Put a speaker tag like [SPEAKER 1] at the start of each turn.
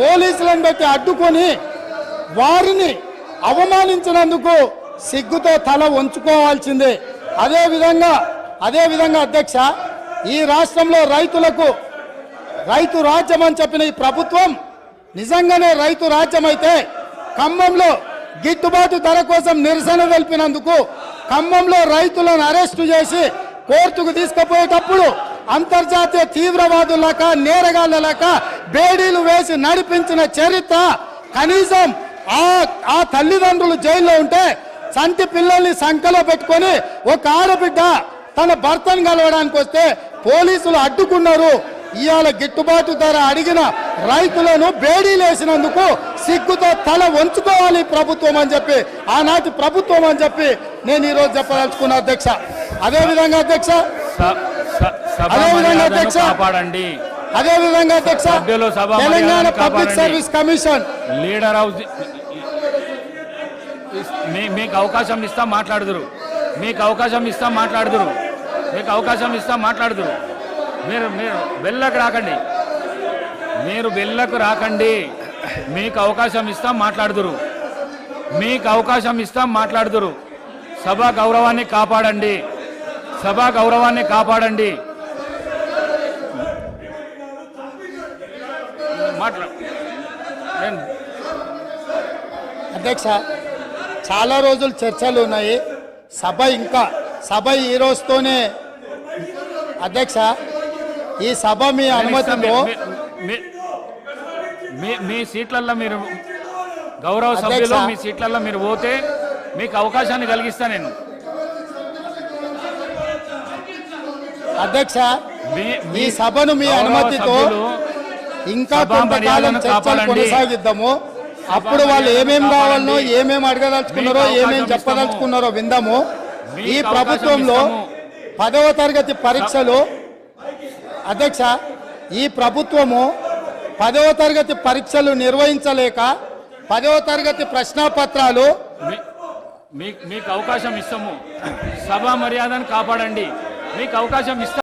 [SPEAKER 1] పోలీసులను పెట్టి అడ్డుకొని వారిని అవమానించినందుకు సిగ్గుతో తల ఉంచుకోవాల్సిందే అదే విధంగా అదే విధంగా అధ్యక్ష ఈ రాష్ట్రంలో రైతులకు రైతు రాజ్యం అని చెప్పిన ఈ ప్రభుత్వం నిజంగానే రైతు రాజ్యం అయితే ఖమ్మంలో గిట్టుబాటు ధర కోసం నిరసన తెలిపినందుకు ఖమ్మంలో రైతులను అరెస్టు చేసి కోర్టుకు తీసుకుపోయేటప్పుడు అంతర్జాతీయ తీవ్రవాదులక నేరగాళ్ళక బేడీలు వేసి నడిపించిన చరిత్ర కనీసం ఆ ఆ తల్లిదండ్రులు జైల్లో ఉంటే సంటి పిల్లల్ని సంఖ్యలో పెట్టుకొని ఒక ఆడబిడ్డ తన భర్తను కలవడానికి వస్తే పోలీసులు అడ్డుకున్నారు. ఇవాళ గిట్టుబాటు ధర అడిగిన రైతులను బేడీలేసినందుకు సిగ్గుతో తల వంచుకోవాలి ప్రభుత్వం అని చెప్పి ఆనాటి ప్రభుత్వం అని చెప్పి నేను ఈరోజు చెప్పదలుచుకున్నా అధ్యక్ష. అదేవిధంగా అధ్యక్ష?
[SPEAKER 2] స- స- సభ
[SPEAKER 1] అదే విధంగా
[SPEAKER 2] మర్యాదను
[SPEAKER 1] అధ్యక్ష.
[SPEAKER 2] కాపాడండి.
[SPEAKER 1] అదే విధంగా అధ్యక్ష Telangana public. Service commission.
[SPEAKER 2] Leader house మీకు అవకాశం ఇస్తాం మాట్లాడుదురు. మీకు అవకాశం ఇస్తాం మాట్లాడుదురు. మీకు అవకాశం ఇస్తాం మాట్లాడుదురు. మీరు మీరు వెళ్ళకు రాకండి. మీరు వెళ్ళకు రాకండి. మీకు అవకాశం ఇస్తాం మాట్లాడుదురు. మీకు అవకాశం ఇస్తాం మాట్లాడుదురు. సభ గౌరవాన్ని కాపాడండి. సభ గౌరవాన్ని కాపాడండి. మాట్లా నేను
[SPEAKER 1] అధ్యక్ష చాలా రోజులు చర్చలు ఉన్నాయి. సభ ఇంకా సభ ఈ రోజుతోనే అధ్యక్ష ఈ సభ మీ అనుమతితో
[SPEAKER 2] మీ- సీట్లల్లో మీరు గౌరవ. సభ్యులు మీ సీట్లల్లో మీరు పోతే మీకు అవకాశాన్ని కలిగిస్తా నేను.
[SPEAKER 1] అధ్యక్ష
[SPEAKER 2] మీ
[SPEAKER 1] ఈ సభను మీ అనుమతితో ఇంకా కొంతకాలం చర్చలు. కొనసాగిద్దాము అప్పుడు వాళ్ళు
[SPEAKER 2] మర్యాదను
[SPEAKER 1] ఏమేం కావాలనో
[SPEAKER 2] కాపాడండి.
[SPEAKER 1] ఏమేం అడగదలుచుకున్నారో
[SPEAKER 2] మీకు
[SPEAKER 1] ఏమేం
[SPEAKER 2] అవకాశం
[SPEAKER 1] చెప్పదలుచుకున్నారో విందాము ఈ ప్రభుత్వంలో
[SPEAKER 2] ఇస్తాము.
[SPEAKER 1] పదవ తరగతి పరీక్షలు అధ్యక్ష ఈ ప్రభుత్వము పదవ తరగతి పరీక్షలు నిర్వహించలేక పదవ తరగతి ప్రశ్నాపత్రాలు
[SPEAKER 2] మీకు అవకాశం ఇస్తాము సభా మర్యాదను కాపాడండి మీకు అవకాశం ఇస్తాం